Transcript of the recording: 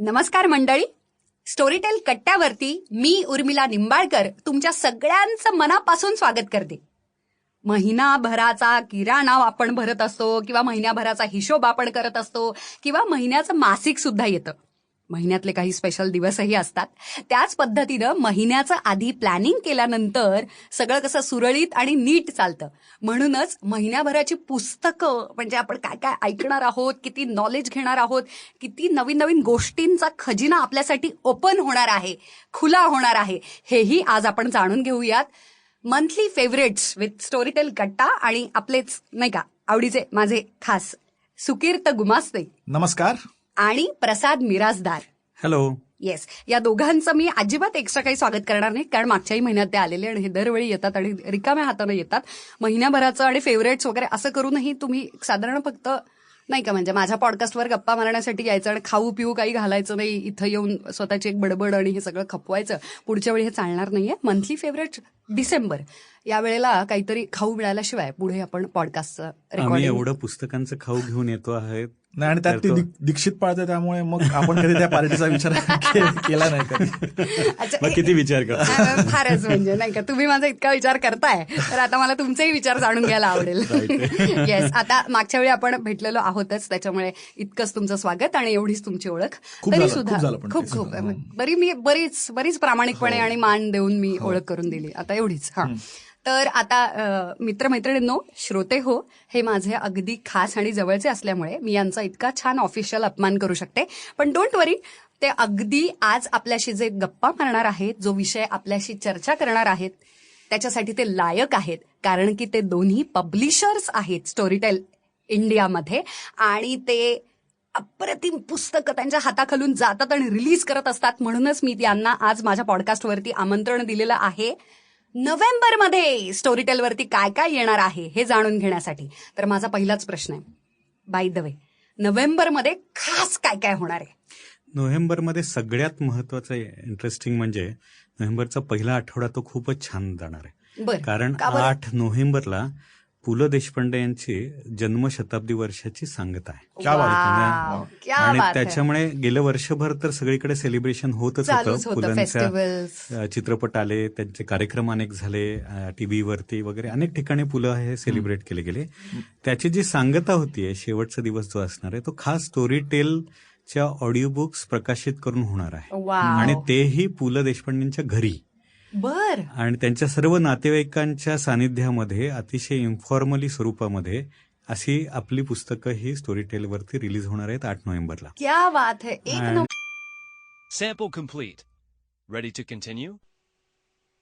नमस्कार मंडळी. स्टोरीटेल कट्ट्यावरती मी उर्मिला निंबाळकर तुमच्या सगळ्यांचं मनापासून स्वागत करते. महिनाभराचा किराणा आपण भरत असतो किंवा महिन्याभराचा हिशोब आपण करत असतो किंवा महिन्याचं मासिक सुद्धा येतं. महिन्यातले काही स्पेशल दिवसही असतात. त्याच पद्धतीनं महिन्याचं आधी प्लॅनिंग केल्यानंतर सगळं कसं सुरळीत आणि नीट चालतं. म्हणूनच महिन्याभराची पुस्तकं म्हणजे आपण काय काय ऐकणार आहोत किती नॉलेज घेणार आहोत किती नवीन नवीन गोष्टींचा खजिना आपल्यासाठी ओपन होणार आहे खुला होणार आहे हेही आज आपण जाणून घेऊयात. मंथली फेवरेट्स विथ स्टोरीटेल गट्टा आणि आपलेच नाही का आवडीचे माझे खास सुकीर्त गुमास्ते. नमस्कार. आणि प्रसाद मिराजदार हॅलो येस या दोघांचं मी अजिबात एक्स्ट्रा काही स्वागत करणार नाही कारण मागच्याही महिन्यात ते आलेले आणि हे दरवेळी येतात आणि रिकाम्या हाताने येतात. महिन्याभराचं आणि फेवरेट्स वगैरे असं करूनही तुम्ही साधारण फक्त नाही का म्हणजे माझ्या पॉडकास्टवर गप्पा मारण्यासाठी यायचं आणि खाऊ पिऊ काही घालायचं नाही इथं येऊन स्वतःची एक बडबड आणि हे सगळं खपवायचं पुढच्या वेळी हे चालणार नाहीये. Monthly favourite December. या वेळेला काहीतरी खाऊ मिळाल्याशिवाय पुढे आपण पॉडकास्टचं एवढं पुस्तकांचं खाऊ घेऊन येतो आहे नाही आणि त्यात ती दीक्षित पाळते त्यामुळे मग आपण कधी त्या पार्टीचा विचार केला नाही कधी. किती विचार कर हा, फारच म्हणजे नाही का? तुम्ही माझा इतका विचार करताय तर आता मला तुमचेही विचार जाणून घ्यायला आवडेल. येस आता मागच्या वेळी आपण भेटलेलो आहोतच त्याच्यामुळे इतकंच तुमचं स्वागत आणि एवढीच तुमची ओळख. तरी सुद्धा खूप खूप बरी मी बरीच बरीच प्रामाणिकपणे हो. आणि मान देऊन मी ओळख करून दिली. आता एवढीच हा. तर आता मित्रमैत्रिणींनो श्रोते हो हे माझे अगदी खास आणि जवळचे असल्यामुळे मी यांचा इतका छान ऑफिशियल अपमान करू शकते. पण डोंट वरी ते अगदी आज आपल्याशी जे गप्पा मारणार आहेत जो विषय आपल्याशी चर्चा करणार आहेत त्याच्यासाठी ते लायक आहेत. कारण की ते दोन्ही पब्लिशर्स आहेत स्टोरीटेल इंडियामध्ये आणि ते अप्रतिम पुस्तकं त्यांच्या हाताखालून जातात आणि रिलीज करत असतात. म्हणूनच मी यांना आज माझ्या पॉडकास्टवरती आमंत्रण दिलेलं आहे. नोव्हेंबरमध्ये स्टोरीटेलवरती काय काय येणार आहे हे जाणून घेण्यासाठी. तर माझा पहिलाच प्रश्न आहे. बाय द वे नोव्हेंबरमध्ये खास काय काय होणार आहे? नोव्हेंबरमध्ये सगळ्यात महत्वाचं इंटरेस्टिंग म्हणजे नोव्हेंबरचा पहिला आठवडा तो खूपच छान जाणार आहे. कारण? आठ नोव्हेंबरला पु ल देशपांडे यांची जन्मशताब्दी वर्षाची सांगता आहे. आणि. त्याच्यामुळे गेलं वर्षभर तर सगळीकडे सेलिब्रेशन होतच होतं. होतं अ, चित्रपट आले त्यांचे कार्यक्रम अनेक झाले टीव्ही वरती वगैरे अनेक ठिकाणी पुलं हे सेलिब्रेट केले गेले. त्याची जी सांगता होतीये शेवटचा दिवस जो असणार आहे तो खास स्टोरी टेलच्या ऑडिओ बुक्स प्रकाशित करून होणार आहे. आणि तेही पु ल देशपांडेंच्या घरी. बर आणि त्यांच्या सर्व नातेवाईकांच्या सानिध्यामध्ये अतिशय इन्फॉर्मली स्वरूपामध्ये अशी आपली पुस्तकं ही स्टोरी टेलवरती रिलीज होणार आहेत आठ नोव्हेंबरला क्या बात है एक नंबर Sample complete. Ready to continue?